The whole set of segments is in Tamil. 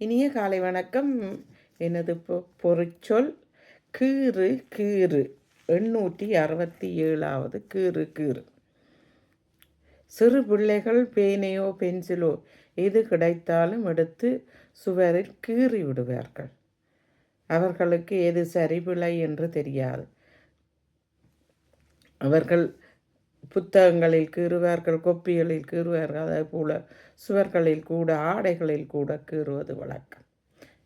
இனிய காலை வணக்கம். எனது பொ பொருட்சொல் கீறு கீறு. எண்ணூற்றி அறுபத்தி ஏழாவது கீறு கீறு. சிறு பிள்ளைகள் பேனையோ பென்சிலோ எது கிடைத்தாலும் எடுத்து சுவரில் கீறி விடுவார்கள். அவர்களுக்கு எது சரிபிழை என்று தெரியாது. அவர்கள் புத்தகங்களில் கீறுவார்கள் கொப்பிகளில் கீறுவார்கள் அதே போல் சுவர்களில் கூட ஆடைகளில் கூட கீறுவது வழக்கம்.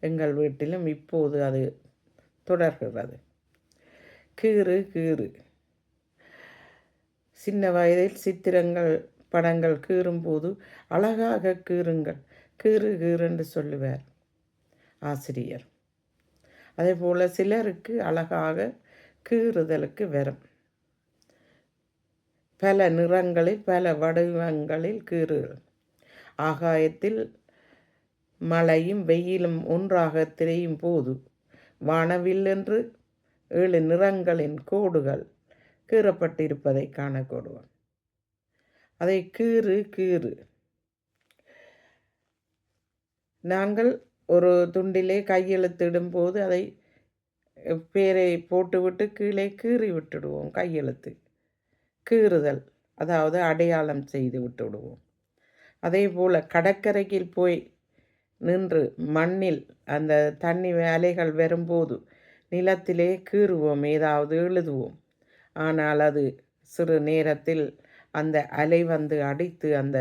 எங்கள் வீட்டிலும் இப்போது அது தொடர்கிறது. கீறு கீறு. சின்ன வயதில் சித்திரங்கள் படங்கள் கீறும்போது அழகாக கீறுங்கள். கீறு கீறு என்று சொல்லுவார் ஆசிரியர். அதே போல் சிலருக்கு அழகாக கீறுதலுக்கு வரும். பல நிறங்களில் பல வடிவங்களில் கீறுகள் ஆகாயத்தில் மழையும் வெயிலும் ஒன்றாக திரையும் போது வானவில் என்று ஏழு நிறங்களின் கோடுகள் கீறப்பட்டிருப்பதை காணக்கூடுவோம். அதை கீறு கீறு. நாங்கள் ஒரு துண்டிலே கையெழுத்திடும் போது அதை பேரை போட்டுவிட்டு கீழே கீறி விட்டுடுவோம் கையெழுத்து. கீறுதல் அதாவது அடையாளம் செய்து விட்டு விடுவோம் அதே போல் கடற்கரையில் போய் நின்று மண்ணில் அந்த தண்ணி அலைகள் வரும்போது நிலத்திலே கீறுவோம் ஏதாவது எழுதுவோம். ஆனால் அது சிறு நேரத்தில் அந்த அலை வந்து அடித்து அந்த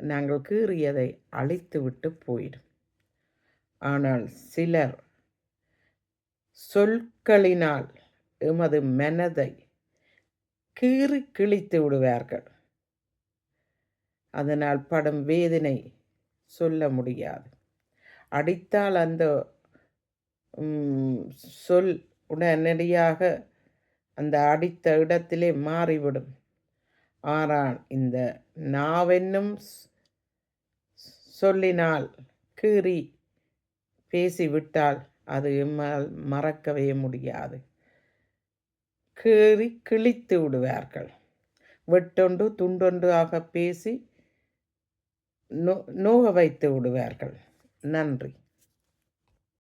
நாங்கள் கீறியதை அழித்து விட்டு போயிடும். ஆனால் சிலர் சொற்களினால் எமது மனதை கீறி கிழித்து விடுவார்கள். அதனால் படும் வேதனை சொல்ல முடியாது. அடித்தால் அந்த சொல் உடனடியாக அந்த அடித்த இடத்திலே மாறிவிடும். ஆனால் இந்த நாவென்னும் சொல்லினால் கீறி பேசிவிட்டால் அது எம்மால் மறக்கவே முடியாது. கீறி கிழித்து விடுவார்கள். வெட்டொன்று துண்டொன்று ஆக பேசி நோ நோக வைத்து விடுவார்கள். நன்றி.